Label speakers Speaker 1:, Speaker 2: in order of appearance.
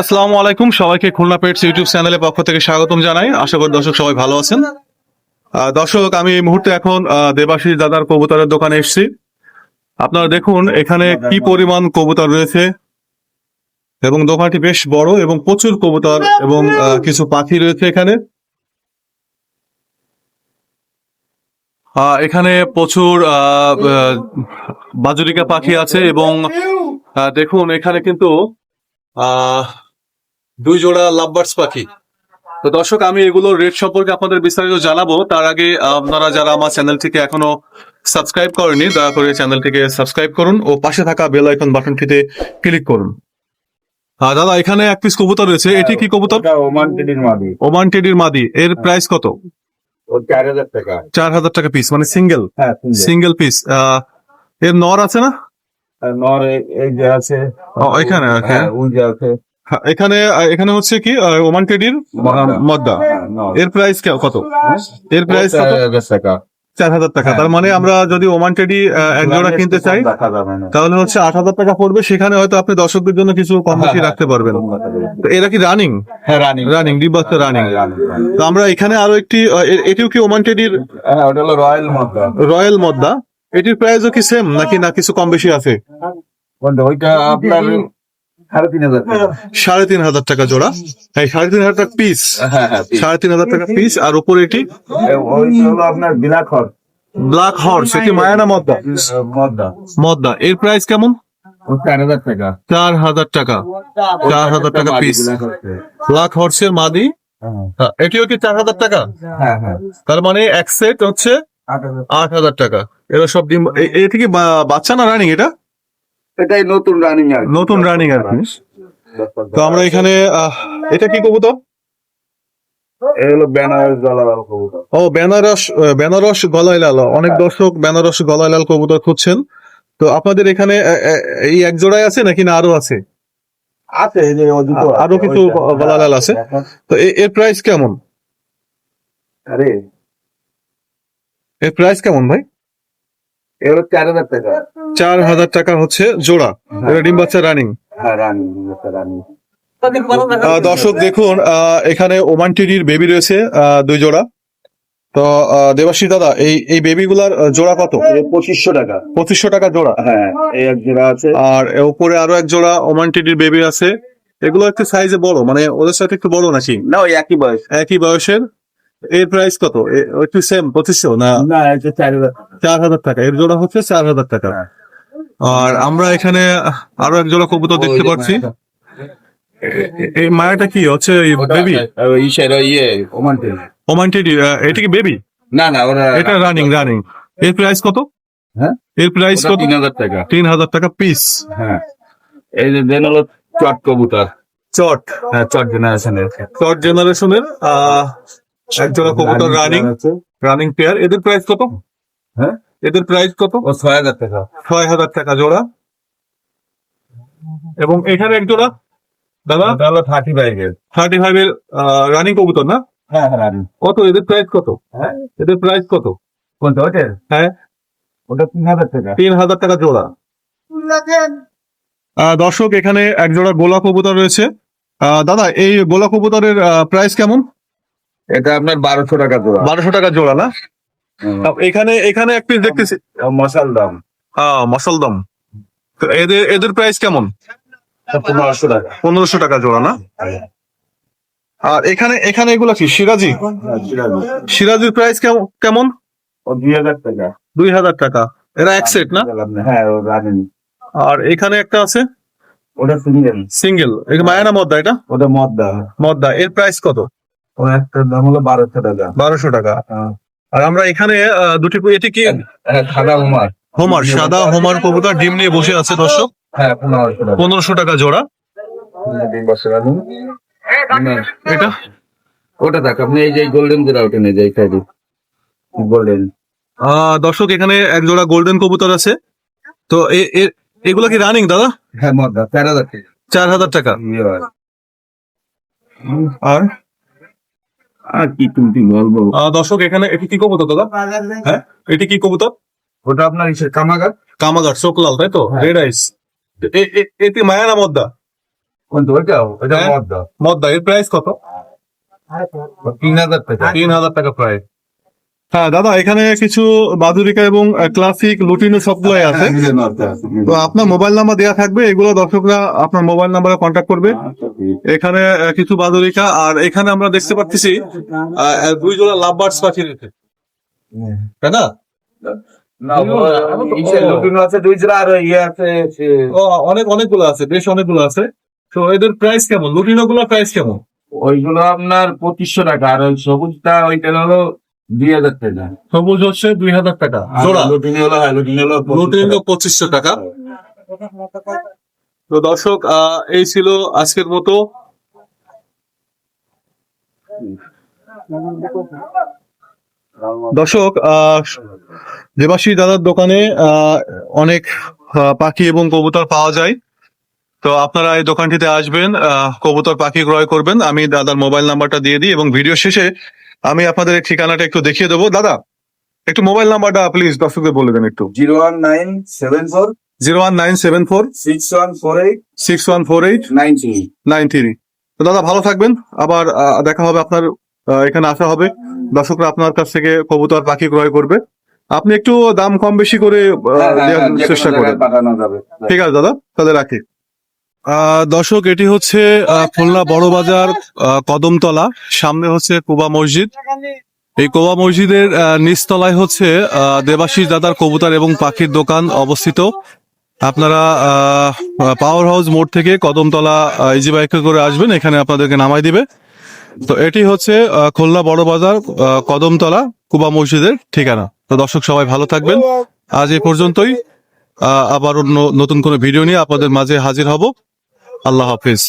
Speaker 1: আসসালামু আলাইকুম। সবাইকে খুলনা পেটস ইউটিউব চ্যানেলের পক্ষ থেকে স্বাগতম জানাই। আশা করি দর্শক সবাই ভালো আছেন। দর্শক, আমি এই মুহূর্তে এখন দেবাশিস দাদার কবুতরের দোকানে এসেছি। আপনারা দেখুন, এখানে কি পরিমাণ কবুতর রয়েছে। এবং দোকানটি বেশ বড় এবং প্রচুর কবুতর এবং কিছু পাখি রয়েছে এখানে। এখানে প্রচুর বাজুরিকা পাখি আছে এবং দেখুন, এখানে কিন্তু, আহ দুই জোড়া লাভবার্ডস পাখি। তো দর্শক আমি এগুলোর রেট সম্পর্কে আপনাদের বিস্তারিত জানাব। তার আগে আপনারা যারা আমার চ্যানেলটিকে এখনও সাবস্ক্রাইব করেনি দয়া করে চ্যানেলটিকে সাবস্ক্রাইব করুন ও পাশে থাকা বেল আইকন বাটনটিতে ক্লিক করুন। আহ, দাদা এখানে এক পিস কবুতর রয়েছে। এটি কি কবুতর?
Speaker 2: ওমান টেডির মাদি।
Speaker 1: ওমান টেডির মাদি। এর প্রাইস কত?
Speaker 2: চার হাজার টাকা।
Speaker 1: পিস মানে সিঙ্গেল
Speaker 2: হ্যাঁ
Speaker 1: সিঙ্গেল পিস এর নর আছে না?
Speaker 2: নর এই- যে আছে
Speaker 1: এখানে,
Speaker 2: হ্যাঁ ওই যে আছে।
Speaker 1: হ্যাঁ, এখানে এখানে হচ্ছে কি ওমান টেডির মদ্দা।
Speaker 2: হ্যাঁ,
Speaker 1: এর প্রাইস কত? এর প্রাইস
Speaker 2: চার হাজার টাকা।
Speaker 1: চার হাজার টাকা।
Speaker 2: হ্যাঁ।
Speaker 1: তার মানে আমরা যদি ওমান টেডি এক জোড়া কিনতে চাই তাহলে হচ্ছে আট হাজার টাকা পড়বে। সেখানে হয়তো আপনি দর্শকদের জন্য কিছু কম বেশি
Speaker 2: হ্যাঁ,
Speaker 1: রাখতে পারবেন। তো এরা কি রানিং
Speaker 2: হ্যাঁ রানিং
Speaker 1: রানিং ডিবাস্ত রানিং তো আমরা এখানে আরও একটি এটিও কি ওমান টেডির
Speaker 2: হ্যাঁ ওটা হলো রয়্যাল মদ্দা
Speaker 1: রয়্যাল মদ্দা এটির প্রাইসও কি সেম নাকি না কিছু কম বেশি আছে?
Speaker 2: ওইটা আপনার সাড়ে তিন হাজার টাকা।
Speaker 1: জোড়া। এই সাড়ে তিন হাজার টাকা পিস
Speaker 2: হ্যাঁ হ্যাঁ।
Speaker 1: সাড়ে তিন হাজার টাকা পিস আর উপরে এটি?
Speaker 2: আপনার বিলাক হর।
Speaker 1: ব্ল্যাক হর্স এটি মায়ানা মদ্দা?
Speaker 2: মদ্দা।
Speaker 1: মদ্দা। এর প্রাইস কেমন?
Speaker 2: চার হাজার টাকা।
Speaker 1: চার হাজার টাকা। পিস ব্ল্যাক হর্সের। মাদি?
Speaker 2: হ্যাঁ।
Speaker 1: হ্যাঁ, এটিও কি চার হাজার টাকা?
Speaker 2: হ্যাঁ হ্যাঁ।
Speaker 1: তার মানে এক সেট হচ্ছে
Speaker 2: আট হাজার।
Speaker 1: টাকা। এরা সব ডিম এ- এটা কি বাচ্চা না রানিং এটা?
Speaker 2: এটাই নতুন রানিং আর
Speaker 1: নতুন রানিং আর কি। তো আমরা এখানে এটা কি কবুতর?
Speaker 2: এই বেনারস কবুতর।
Speaker 1: ও বেনারস বেনারস গলায় লাল অনেক দর্শক বেনারস গলায় লাল কবুতর খুঁজছেন। তো আপনাদের এখানে এই এক জোড়ায় আছে নাকি না আরও আছে?
Speaker 2: আছে এই যে দুটো আরও
Speaker 1: কিছু। গলালাল আছে? তো এর প্রাইস কেমন?
Speaker 2: আরে।
Speaker 1: এর প্রাইস কেমন ভাই?
Speaker 2: এ হলো চার হাজার টাকা।
Speaker 1: চার হাজার টাকা হচ্ছে জোড়া। এটা ডিম বাচ্চা রানিং।
Speaker 2: হ্যাঁ রানি রানি।
Speaker 1: আহ, দর্শক দেখুন এখানে ওমান টিডির বেবি রয়েছে দুই জোড়া। তো আহ, দেবাশিস দাদা এই এই বেবিগুলার জোড়া কত?
Speaker 2: পঁচিশশো টাকা।
Speaker 1: পঁচিশশো টাকা জোড়া।
Speaker 2: হ্যাঁ এই এক জোড়া আছে।
Speaker 1: আর উপরে আরও এক জোড়া ওমান টিডির বেবি আছে। এগুলো একটু সাইজে বড় মানে ওদের সাথে একটু বড় নাকি?
Speaker 2: না ওই একই বয়স।
Speaker 1: একই বয়সের। এর প্রাইস কত? একটু সেম পঁচিশশো না?
Speaker 2: না চার হাজার। টাকা।
Speaker 1: চার হাজার টাকা। এর জোড়া হচ্ছে চার হাজার টাকা।
Speaker 2: হ্যাঁ।
Speaker 1: আর আমরা এখানে আরও এক জোড়া কবুতর দেখতে পাচ্ছি। এই মায়াটা কি? হচ্ছে বেবি
Speaker 2: ইসের ইয়ে ওমান।
Speaker 1: এটা কি বেবি
Speaker 2: না না ওরা
Speaker 1: এটা রানিং। রানিং এর প্রাইস কত?
Speaker 2: হ্যাঁ?
Speaker 1: এর প্রাইস কত?
Speaker 2: তিন হাজার টাকা।
Speaker 1: তিন হাজার টাকা পিস
Speaker 2: হ্যাঁ। এই যে দেন হলো চট কবুতর।
Speaker 1: চট।
Speaker 2: হ্যাঁ চট জেনারেশনের
Speaker 1: চট জেনারেশনের আহ এক জোড়া কবুতর রানিং রানিং পেয়ার এদের প্রাইস কত?
Speaker 2: হ্যাঁ?
Speaker 1: এদের প্রাইস কত?
Speaker 2: ও ছয় হাজার টাকা।
Speaker 1: ছয় হাজার টাকা জোড়া। এবং এখানে এক জোড়া দাদা?
Speaker 2: ওটা হলো থার্টি ফাইভের
Speaker 1: থার্টি ফাইভ এর রানিং কবুতর না?
Speaker 2: হ্যাঁ হ্যাঁ রানি
Speaker 1: কত? এদের প্রাইস কত?
Speaker 2: হ্যাঁ?
Speaker 1: এদের প্রাইস কত?
Speaker 2: কোনটা ওটার?
Speaker 1: হ্যাঁ।
Speaker 2: ওটা তিন হাজার টাকা।
Speaker 1: তিন হাজার টাকা জোড়া। দর্শক এখানে এক জোড়া গোলা কবুতর রয়েছে। দাদা এই গোলা কবুতরের প্রাইস কেমন?
Speaker 2: এটা আপনার বারোশো টাকা জোড়া।
Speaker 1: বারোশো টাকা জোড়া না? এখানে এখানে এক পিস দেখতেছি।
Speaker 2: মশাল দাম।
Speaker 1: হ্যাঁ মসলদম তো এদের এদের প্রাইস কেমন?
Speaker 2: পনেরোশো টাকা।
Speaker 1: পনেরোশো টাকা জোড়া না? আর এখানে এখানে এগুলা কি সিরাজি? সিরাজির প্রাইস কেমন?
Speaker 2: ও দুই হাজার টাকা।
Speaker 1: দুই হাজার টাকা। এরা এক সেট না?
Speaker 2: হ্যাঁ
Speaker 1: আর এখানে একটা আছে?
Speaker 2: ওটা সিঙ্গেল
Speaker 1: সিঙ্গেল মায়ানা মদ্দা এটা?
Speaker 2: ওটা মদ্দা।
Speaker 1: মদ্দা। এর প্রাইস কত?
Speaker 2: ও একটা দাম হলো বারোশো টাকা।
Speaker 1: বারোশো টাকা। আর আমরা এখানে আহ, দুটি এটি কি?
Speaker 2: হ্যাঁ সাদা উমার
Speaker 1: হোমার সাদা হোমার কবুতর ডিম নিয়ে বসে আছে দর্শক।
Speaker 2: হ্যাঁ পনেরোশো টাকা।
Speaker 1: জোড়া। এটা?
Speaker 2: ওটা দেখ আপনি এই যে গোল্ডেন জোড়া ওটা নিয়ে যাই খাই গোল্ডেন
Speaker 1: আহ, দর্শক এখানে এক জোড়া গোল্ডেন কবুতর আছে। তো এগুলো কি রানিং দাদা?
Speaker 2: হ্যাঁ মদ্দা চার হাজার টাকা
Speaker 1: চার হাজার টাকা।
Speaker 2: ইয়ে
Speaker 1: আর?
Speaker 2: আর কি তুমি বলব
Speaker 1: দর্শক এখানে এটি কি কবুতর দাদা হ্যাঁ এটি কি কবুতর
Speaker 2: ওটা আপনার ইসের কামাগার
Speaker 1: কামাগার চোকলাল তাই তো
Speaker 2: হ্যাঁ।
Speaker 1: রেড আইস এটি মায়ানা মদ্দা
Speaker 2: কোনটা ওইটা ওইটা
Speaker 1: হ্যাঁ।
Speaker 2: মদ্দা
Speaker 1: মদ্দা এর প্রাইস কত
Speaker 2: তিন হাজার টাকা
Speaker 1: তিন হাজার টাকা প্রায় হ্যাঁ দাদা এখানে কিছু বাদুরিকা এবং ক্লাসিক লুটিনো সবগুলোই আছে তো আপনার মোবাইল নাম্বার দেওয়া থাকবে এগুলো দর্শকরা আপনার মোবাইল নাম্বারে কন্ট্যাক্ট করবে এখানে কিছু বাদুরিকা আর এখানে আমরা দেখতে পাচ্ছি দুই জোড়া লাভ বার্ডস পাখি রয়েছে তাই না?
Speaker 2: না ইসে লুটিনো আছে দুই জোড়া আর ইয়ে আছে সে-
Speaker 1: ও অনেক অনেকগুলো আছে বেশ অনেকগুলো আছে। তো এদের প্রাইস কেমন? লুটিনো গুলোর প্রাইস কেমন?
Speaker 2: ওইগুলো আপনার পঁচিশশো টাকা আর ওই সবুজটা ওইটা হলো দুই হাজার টাকা।
Speaker 1: সবুজ হচ্ছে দুই হাজার টাকা। জোড়া?
Speaker 2: লুটিনো হলো হ্যাঁ লুটিনো হলো
Speaker 1: লুটিনো পঁচিশশো টাকা। তো দর্শক এই ছিল আজকের মতো। দর্শক দেবাশী দাদার দোকানে অনেক পাখি এবং কবুতর পাওয়া যায়। তো আপনারা এই দোকানটিতে আসবেন কবুতর পাখি ক্রয় করবেন। আমি দাদার মোবাইল নাম্বারটা দিয়ে দিই এবং ভিডিও শেষে আমি আপনাদের এই ঠিকানাটা একটু দেখিয়ে দেবো। দাদা, একটু মোবাইল নাম্বারটা প্লিজ দর্শকদের বলে দেন একটু।
Speaker 2: Zero one nine seven four
Speaker 1: zero one nine seven four
Speaker 2: six one four eight
Speaker 1: six one four eight
Speaker 2: nine three
Speaker 1: nine three তো দাদা ভালো থাকবেন। আবার আহ, দেখা হবে আপনার আহ, এখানে আসা হবে। দর্শকরা আপনার কাছ থেকে কবুতর পাখি ক্রয় করবে। আপনি একটু দাম কম বেশি করে আহ, দেওয়ার চেষ্টা করেন। ঠিক আছে দাদা তাহলে রাখি। আহ, দর্শক এটি হচ্ছে আহ, খুলনা বড় বাজার আহ, কদমতলা। সামনে হচ্ছে কুবা মসজিদ। এই কোবা মসজিদের আহ, নিচতলায় হচ্ছে আহ, দেবাশিস দাদার কবুতর এবং পাখির দোকান অবস্থিত। আপনারা পাওয়ার হাউস মোড় থেকে কদমতলা ইজি বাইকে করে আসবেন, এখানে আপনাদেরকে নামাই দিবে। তো এটি হচ্ছে খুলনা বড় বাজার কদমতলা, কুবা মসজিদের ঠিকানা। তো দর্শক সবাই ভালো থাকবেন। আজ এ পর্যন্তই। আবার অন্য নতুন কোনো ভিডিও নিয়ে আপনাদের মাঝে হাজির হব। আল্লাহ হাফিজ।